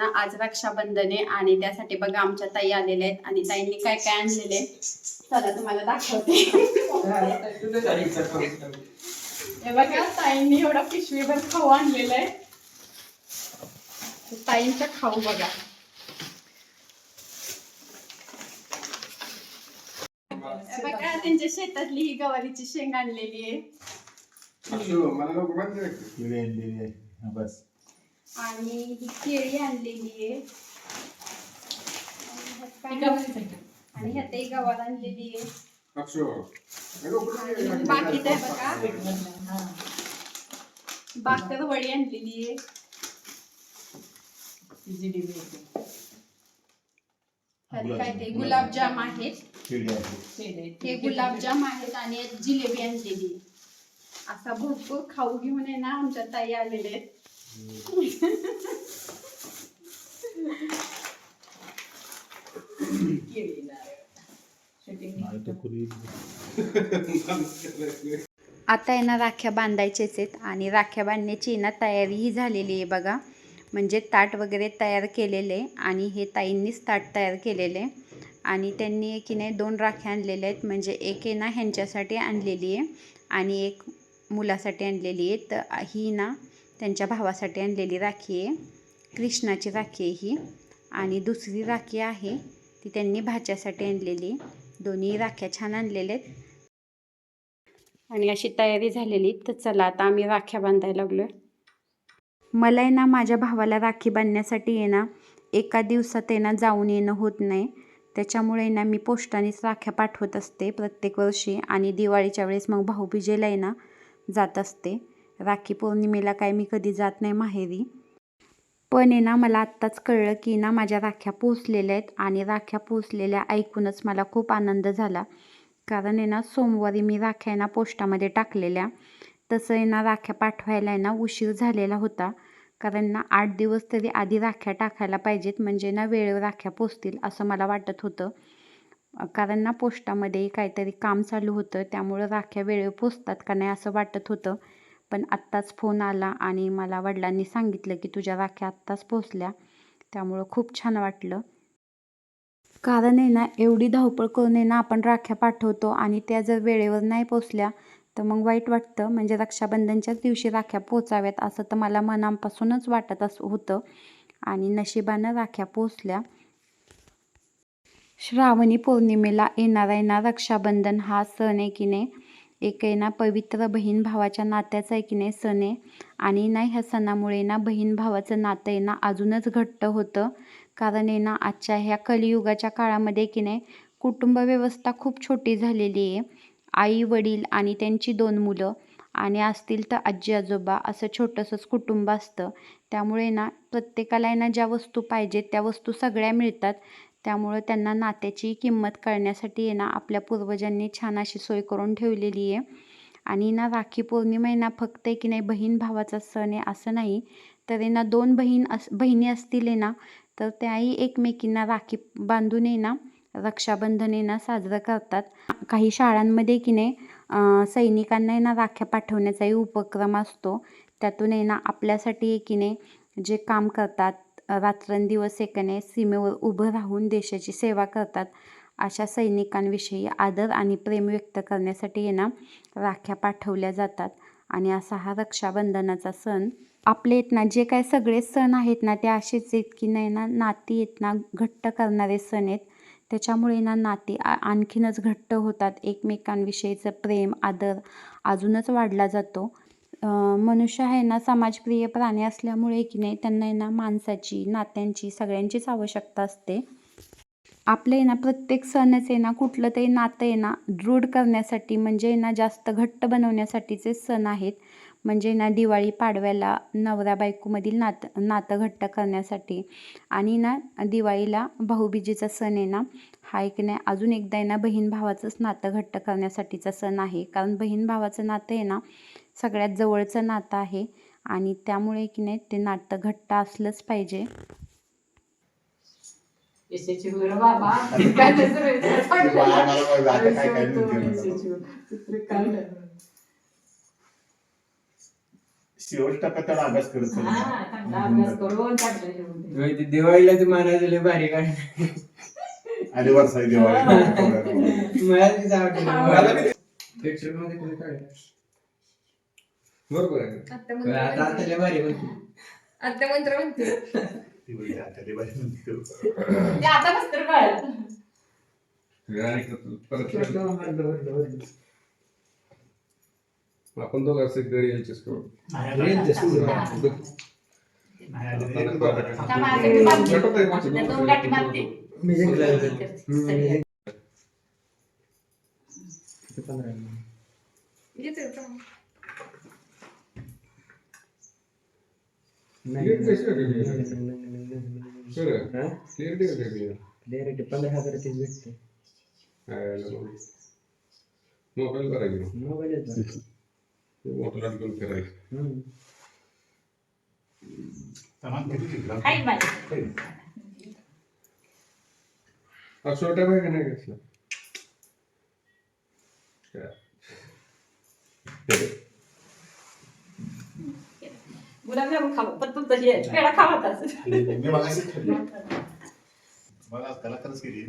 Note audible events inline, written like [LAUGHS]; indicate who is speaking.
Speaker 1: ना आज रक्षाबंधन आहे आणि त्यासाठी बघा आमच्या ताई आलेल्या आहेत आणि ताईंनी काय काय आणलेले चला तुम्हाला दाखवते. हे बघा ताईंनी एवढा पिशवीभर खाऊ आणलेला आहे. ताईंचा खाऊ बघा. बघा त्यांच्या शेतातली ही गवारीची शेंग आणलेली आहे.
Speaker 2: बस.
Speaker 1: आणि ही केळी आणलेली आहे. आणि ह्यात ह्यातही गवार आणलेली आहे.
Speaker 3: हे.
Speaker 1: आणि बाकी काय बघा. बाकर वडी आणलेली आहे. ह्यात काय ते गुलाबजाम आहेत.
Speaker 2: केळी आहे.
Speaker 1: हे गुलाबजाम आहेत आणि एक जिलेबी आणलेली आहे. असा भरपूर खाऊ घेऊन आहे ना आमच्या ताई आलेले आहेत. [LAUGHS] आता आहे ना राख्या बांधायचेच आहेत आणि राख्या बांधण्याची ना तयारीही झालेली आहे बघा. म्हणजे ताट वगैरे तयार केलेले आहे आणि हे ताईंनीच ताट तयार केलेले आहे. आणि त्यांनी की नाही दोन राख्या आणलेल्या आहेत. म्हणजे एक आहे ना ह्यांच्यासाठी आणलेली आहे आणि एक मुलासाठी आणलेली आहे. तर ही ना त्यांच्या भावासाठी आणलेली राखी आहे. कृष्णाची राखी आहे ही. आणि दुसरी राखी आहे ती त्यांनी भाच्यासाठी आणलेली. दोन्ही राख्या छान आणलेल्या आहेत. आणि अशी तयारी झालेली तर चला आता आम्ही राख्या बांधायला लागलो मला आहे ना माझ्या भावाला राखी बांधण्यासाठी आहे ना एका दिवसात आहे ना जाऊन येणं होत नाही. त्याच्यामुळे ना मी पोस्टानेच राख्या पाठवत असते प्रत्येक वर्षी. आणि दिवाळीच्या वेळेस मग भाऊबीजेला आहे ना जात असते. राखी पौर्णिमेला काय मी कधी जात नाही माहेरी. पण आहे ना मला आत्ताच कळलं की ना माझ्या राख्या पोचलेल्या आहेत आणि राख्या पोचलेल्या ऐकूनच मला खूप आनंद झाला. कारण आहे ना सोमवारी मी राख्या ना पोस्टामध्ये टाकलेल्या. तसं आहे ना राख्या पाठवायला आहे ना उशीर झालेला होता. कारण ना आठ दिवस तरी आधी राख्या टाकायला पाहिजेत म्हणजे ना वेळेवर राख्या पोचतील असं मला वाटत होतं. कारण ना पोस्टामध्ये काहीतरी काम चालू होतं त्यामुळं राख्या वेळेवर पोचतात का नाही असं वाटत होतं. पण आत्ताच फोन आला आणि मला वडिलांनी सांगितलं की तुझ्या राख्या आत्ताच पोचल्या त्यामुळं खूप छान वाटलं. कारण आहे ना एवढी धावपळ करून आहे ना आपण राख्या पाठवतो आणि त्या जर वेळेवर नाही पोचल्या तर मग वाईट वाटतं. म्हणजे रक्षाबंधनच्याच दिवशी राख्या पोचाव्यात असं तर मला मनापासूनच वाटत असं होतं. आणि नशिबानं राख्या पोचल्या. श्रावणी पौर्णिमेला येणारा आहे ना रक्षाबंधन हा सण आहे की नाही? एक आहे ना पवित्र बहीण भावाच्या नात्याचा आहे की नाही सण आहे. आणि ना ह्या सणामुळे ना बहीण भावाचं नातं आहे ना अजूनच घट्ट होतं. कारण आहे ना आजच्या ह्या कलियुगाच्या काळामध्ये की नाही कुटुंब व्यवस्था खूप छोटी झालेली आहे. आई वडील आणि त्यांची दोन मुलं आणि असतील तर आजी आजोबा असं छोटंसंच कुटुंब असतं. त्यामुळे ना प्रत्येकाला आहे ना ज्या वस्तू पाहिजेत त्या वस्तू सगळ्या मिळतात. त्यामुळं त्यांना नात्याची किंमत कळण्यासाठी आहे ना आपल्या पूर्वजांनी छान अशी सोय करून ठेवलेली आहे. आणि ना राखी पौर्णिमा आहे ना फक्त आहे की नाही बहीण भावाचा सण आहे असं नाही. तर ना दोन बहीण अस बहिणी असतील आहे ना तर त्याही एकमेकींना राखी बांधून आहे ना रक्षाबंधन आहे ना साजरं करतात. काही शाळांमध्ये की नाही सैनिकांना ना राख्या पाठवण्याचाही उपक्रम असतो. त्यातून आहे ना आपल्यासाठी आहे की नाही जे काम करतात रात्रंदिवस एकने सीमेवर उभं राहून देशाची सेवा करतात. अशा सैनिकांविषयी आदर आणि प्रेम व्यक्त करण्यासाठी यांना राख्या पाठवल्या जातात. आणि असा हा रक्षाबंधनाचा सण आपले आहेत ना जे काय सगळे सण आहेत ना ते असेच आहेत की नाही ना नाती आहेत ना घट्ट करणारे सण आहेत. त्याच्यामुळे ना नाती आ आणखीनच घट्ट होतात. एकमेकांविषयीचं प्रेम आदर अजूनच वाढला जातो. मनुष्य आहे ना समाजप्रिय प्राणी असल्यामुळे की नाही त्यांना आहे ना माणसाची नात्यांची सगळ्यांचीच आवश्यकता असते आपले आहे ना प्रत्येक सणच आहे ना कुठलं तरी नातं आहे ना दृढ करण्यासाठी म्हणजे ना जास्त घट्ट बनवण्यासाठीचे सण आहेत म्हणजे ना दिवाळी पाडव्याला नवरा बायकोमधील नात नातं घट्ट करण्यासाठी आणि ना दिवाळीला भाऊबीजेचा सण आहे ना हा एक नाही अजून एकदा आहे ना बहीण भावाचंच नातं घट्ट करण्यासाठीचा सण आहे कारण बहीण भावाचं नातं आहे ना सगळ्यात जवळचं नातं आहे आणि त्यामुळे की नाही ते नातं घट्ट असलंच पाहिजे.
Speaker 2: अभ्यास करत.
Speaker 4: हा,
Speaker 5: दिवाळीला ते म्हणायचं लय भारी काय
Speaker 2: आणि वर्षाई दिवाळी.
Speaker 5: मला
Speaker 6: बरोबर आहे.
Speaker 5: आता आता
Speaker 7: मंत्र.
Speaker 5: लय भारी म्हणते.
Speaker 7: आत्ता मंत्र म्हणते.
Speaker 2: आता.
Speaker 4: ते आता कळत
Speaker 6: आणि परत. आपण दोघं असे घरी यायचेच करू.
Speaker 4: आता दोन गाठी
Speaker 5: मी जिंकला पंधरा.
Speaker 7: येते का?
Speaker 5: नाही,
Speaker 6: एक पैसे
Speaker 5: नाही,
Speaker 6: वेगळे.
Speaker 5: नाही, नाही, नाही, नाही, नाही.
Speaker 6: सर
Speaker 5: हा?
Speaker 6: क्लिअर दे का ते?
Speaker 5: Direct पंधरा हजार तीच भेटते
Speaker 6: काय मोबाईल बरा घेऊ
Speaker 5: मोबाईलच.
Speaker 6: मोठा घेऊन फिरायचं. छोटा बॅग नाही घेतला? काय?
Speaker 4: गुलाबजामुन खावं पण तुमचं हे पेढा खावाच
Speaker 2: मी. [LAUGHS] मला त्याला खरंच केली